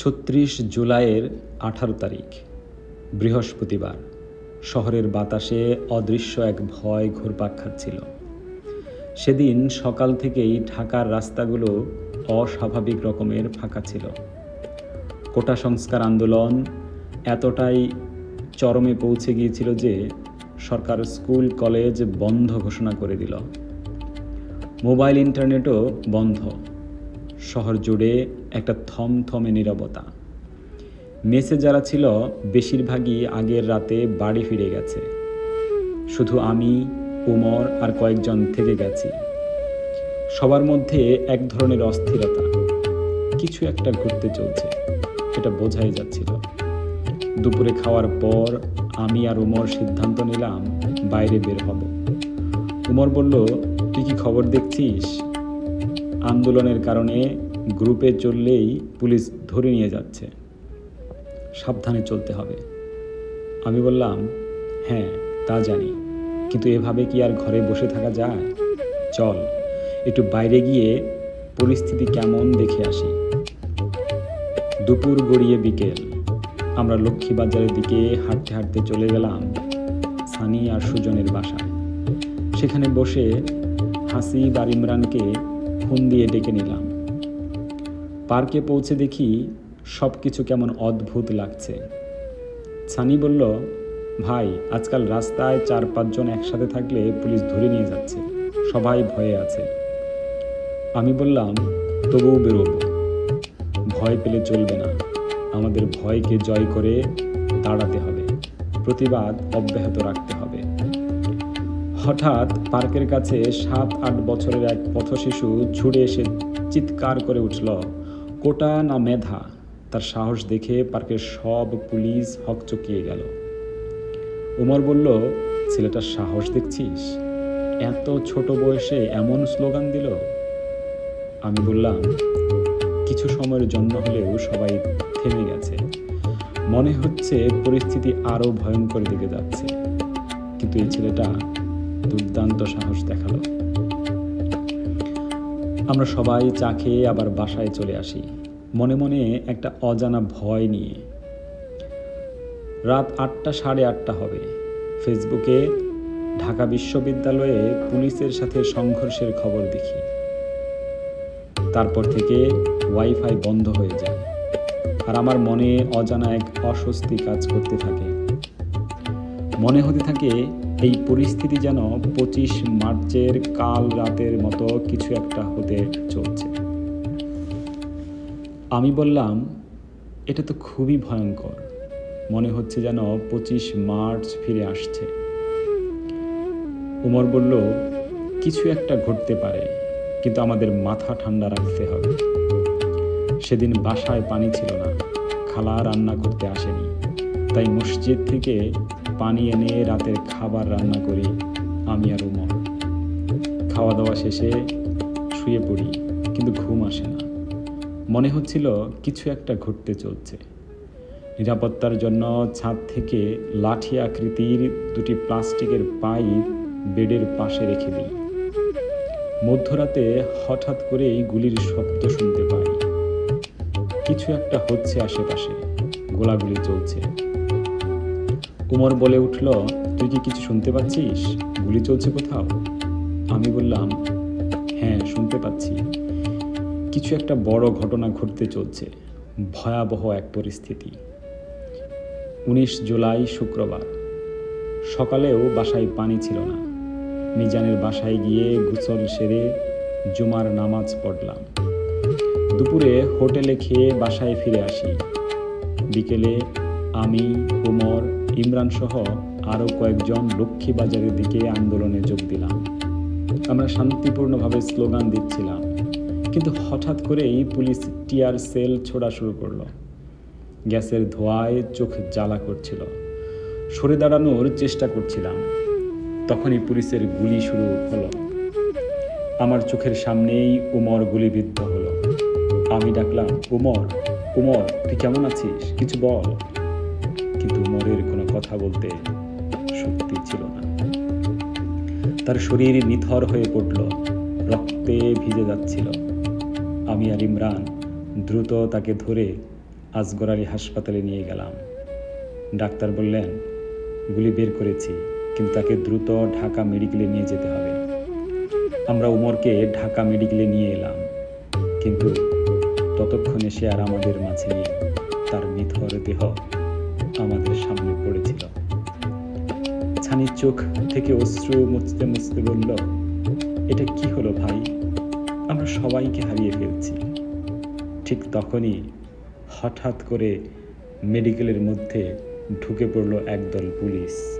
ছত্রিশ জুলাইয়ের আঠারো তারিখ, বৃহস্পতিবার। শহরের বাতাসে অদৃশ্য এক ভয় ঘুরপাক খাচ্ছিল। সেদিন সকাল থেকেই ঢাকার রাস্তাগুলো অস্বাভাবিক রকমের ফাঁকা ছিল। কোটা সংস্কার আন্দোলন এতটাই চরমে পৌঁছে গিয়েছিল যে সরকার স্কুল, কলেজ বন্ধ ঘোষণা করে দিল। মোবাইল ইন্টারনেটও বন্ধ। শহর জুড়ে একটা থমথমে নীরবতা। মেসে যারা ছিল, বেশিরভাগই আগের রাতে বাড়ি ফিরে গেছে। শুধু আমি, উমর আর কয়েকজন থেকে গেছি। সবার মধ্যে এক ধরনের অস্থিরতা। কিছু একটা ঘুরতে চলছে এটা বোঝাই যাচ্ছিল। দুপুরে খাওয়ার পর আমি আর উমর সিদ্ধান্ত নিলাম বাইরে বের হব। উমর বলল, তুই কি খবর দেখছিস? আন্দোলনের কারণে গ্রুপে চললেই পুলিশ ধরে নিয়ে যাচ্ছে। সাবধানে চলতে হবে। আমি বললাম হ্যাঁ তা জানি। কিন্তু এভাবে কি আর ঘরে বসে থাকা যায়? চল, একটু বাইরে গিয়ে পরিস্থিতি কেমন দেখে আসি। দুপুর গড়িয়ে বিকেল। আমরা লক্ষ্মীবাজারের দিকে হাঁটতে হাঁটতে চলে গেলাম সানি আর সুজনের বাসায়। সেখানে বসে হাসি আর ইমরানকে ফোন দিয়ে ডেকে নিলাম। পার্কে পৌঁছে দেখি সব কিছু কেমন অদ্ভুত লাগছে। ছানি বলল, ভাই, আজকাল রাস্তায় চার পাঁচজন একসাথে থাকলে পুলিশ ধরে নিয়ে যাচ্ছে। সবাই ভয়ে আছে। আমি বললাম, তবুও বেরোবো। ভয় পেলে চলবে না। আমাদের ভয়কে জয় করে দাঁড়াতে হবে। প্রতিবাদ অব্যাহত রাখতে হবে। হঠাৎ পার্কের কাছে সাত, আট বছরের এক পথশিশু ছুটে এসে চিৎকার করে উঠল, কোটা না মেধা? তার সাহস দেখে পার্কের সব পুলিশ হকচকিয়ে গেল। উমর বলল, ছেলেটার সাহস দেখছিস? এত ছোট বয়সে এমন স্লোগান দিল? আমি বললাম, কিছু সময়ের জন্য হলেও সবাই থেমে গেছে। মনে হচ্ছে পরিস্থিতি আরও ভয়ঙ্কর দিকে যাচ্ছে। কিন্তু এই ছেলেটা দুর্দান্ত সাহস দেখাল। আমরা সবাই চা খেয়ে আবার বাসায় চলে আসি। মনে মনে একটা অজানা ভয় নিয়ে। রাত আটটা সাড়ে আটটা হবে। ফেসবুকে, ঢাকা বিশ্ববিদ্যালয়ে পুলিশের সাথে সংঘর্ষের খবর দেখি। তারপর থেকে ওয়াইফাই বন্ধ হয়ে যায়। আর আমার মনে অজানা এক অস্বস্তি কাজ করতে থাকে। মনে হতে থাকে এই পরিস্থিতি যেন পঁচিশ মার্চের কাল রাতের মতো কিছু একটা হতে চলছে। আমি বললাম, এটা তো খুবই ভয়ঙ্কর। মনে হচ্ছে যেন পঁচিশ মার্চ ফিরে আসছে। উমর বলল, কিছু একটা ঘটতে পারে, কিন্তু আমাদের মাথা ঠান্ডা রাখতে হবে। সেদিন বাসায় পানি ছিল না, খালা রান্না করতে আসেনি। তাই মসজিদ থেকে পানি এনে রাতের খাবার রান্না করি, আমি আর উমর। খাওয়া দাওয়া শেষে শুয়ে পড়ি, কিন্তু ঘুম আসে না। মনে হচ্ছিল কিছু একটা ঘটতে চলছে। নিরাপত্তার জন্য ছাদ থেকে লাঠি আকৃতির দুটি প্লাস্টিকের পাইপ বেডের পাশে রেখে দিই। মধ্যরাতে হঠাৎ করেই গুলির শব্দ শুনতে পাই। কিছু একটা হচ্ছে আশেপাশে, গোলাগুলি চলছে। উমর বলে উঠল, তুই কি কিছু শুনতে পাচ্ছিস? গুলি চলছে কোথাও? আমি বললাম হ্যাঁ শুনতে পাচ্ছি। কিছু একটা বড় ঘটনা ঘটতে চলছে। ভয়াবহ এক পরিস্থিতি। উনিশ জুলাই শুক্রবার। সকালেও বাসায় পানি ছিল না। মিজানের বাসায় গিয়ে গোসল সেরে জুমার নামাজ পড়লাম। দুপুরে হোটেলে খেয়ে বাসায় ফিরে আসি। বিকেলে আমি উমর ইমরান সহ আরও কয়েকজন লক্ষ্মীবাজারের দিকে আন্দোলনে যোগ দিলাম। আমরা শান্তিপূর্ণভাবে স্লোগান দিচ্ছিলাম। কিন্তু হঠাৎ করেই পুলিশ টিয়ার সেল ছোড়া শুরু করল। গ্যাসের ধোঁয়ায় চোখ জ্বালা করছিল। সরে দাঁড়ানোর চেষ্টা করছিলাম। তখনই পুলিশের গুলি শুরু হলো। আমার চোখের সামনেই উমর গুলিবিদ্ধ হলো। আমি ডাকলাম, উমর উমর, তুই কেমন আছিস? কিছু বল। কিন্তু উমরের কোনো কথা বলতে শক্তি ছিল না। তার শরীর নিথর হয়ে পড়ল, রক্তে ভিজে যাচ্ছিল। আমি আর ইমরান দ্রুত তাকে ধরে আজগর আলী হাসপাতালে নিয়ে গেলাম। ডাক্তার বললেন, গুলি বের করেছি, কিন্তু তাকে দ্রুত ঢাকা মেডিকেলে নিয়ে যেতে হবে। আমরা উমরকে ঢাকা মেডিকেলে নিয়ে এলাম, কিন্তু ততক্ষণে সে আর আমাদের মাঝে নেই। তার নিথর দেহ আমাদের সামনে পড়েছিল। ছানির চোখ থেকে অশ্রু মুছতে মুছতে বলল, এটা কি হলো ভাই? আমরা সবাইকে হারিয়ে ফেলছি। ঠিক তখনই হঠাৎ করে মেডিকেলের মধ্যে ঢুকে পড়ল একদল পুলিশ।